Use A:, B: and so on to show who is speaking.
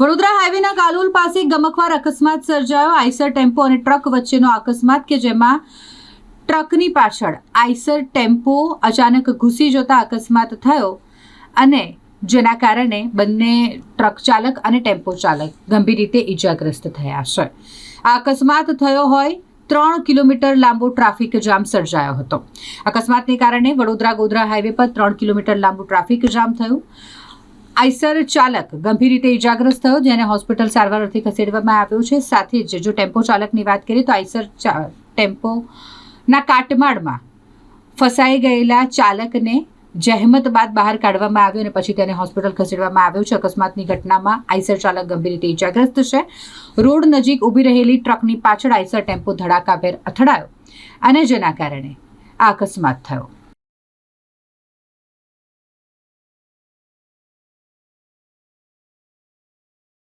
A: વડોદરા હાઈવેના કાલોલ પાસે ગમખવાર અકસ્માત સર્જાયો. આઈસર ટેમ્પો અને ટ્રક વચ્ચેનો અકસ્માત કે જેમાં ટ્રકની પાછળ આઈસર ટેમ્પો અચાનક ઘૂસી જતા અકસ્માત થયો અને જેના કારણે બંને ટ્રક ચાલક અને ટેમ્પો ચાલક ગંભીર રીતે ઈજાગ્રસ્ત થયા છે. આ અકસ્માત થયો હોય ત્રણ કિલોમીટર લાંબો ટ્રાફિક જામ સર્જાયો હતો. અકસ્માતને કારણે વડોદરા ગોધરા હાઈવે પર ત્રણ કિલોમીટર લાંબુ ટ્રાફિક જામ થયું. આઈસર ચાલક ગંભીર રીતે ઇજાગ્રસ્ત થયો, જેને હોસ્પિટલ સારવાર અર્થે ખસેડવામાં આવ્યો છે. સાથે જ જો ટેમ્પો ચાલકની વાત કરીએ તો આઈસર ટેમ્પોના કાટમાળમાં ફસાઈ ગયેલા ચાલકને જહેમત બાદ બહાર કાઢવામાં આવ્યો અને પછી તેને હોસ્પિટલ ખસેડવામાં આવ્યો છે. અકસ્માતની ઘટનામાં આઈસર ચાલક ગંભીર રીતે ઇજાગ્રસ્ત છે. રોડ નજીક ઊભી રહેલી ટ્રકની પાછળ આઈસર ટેમ્પો ધડાકાભેર અથડાયો અને જેના કારણે આ અકસ્માત થયો.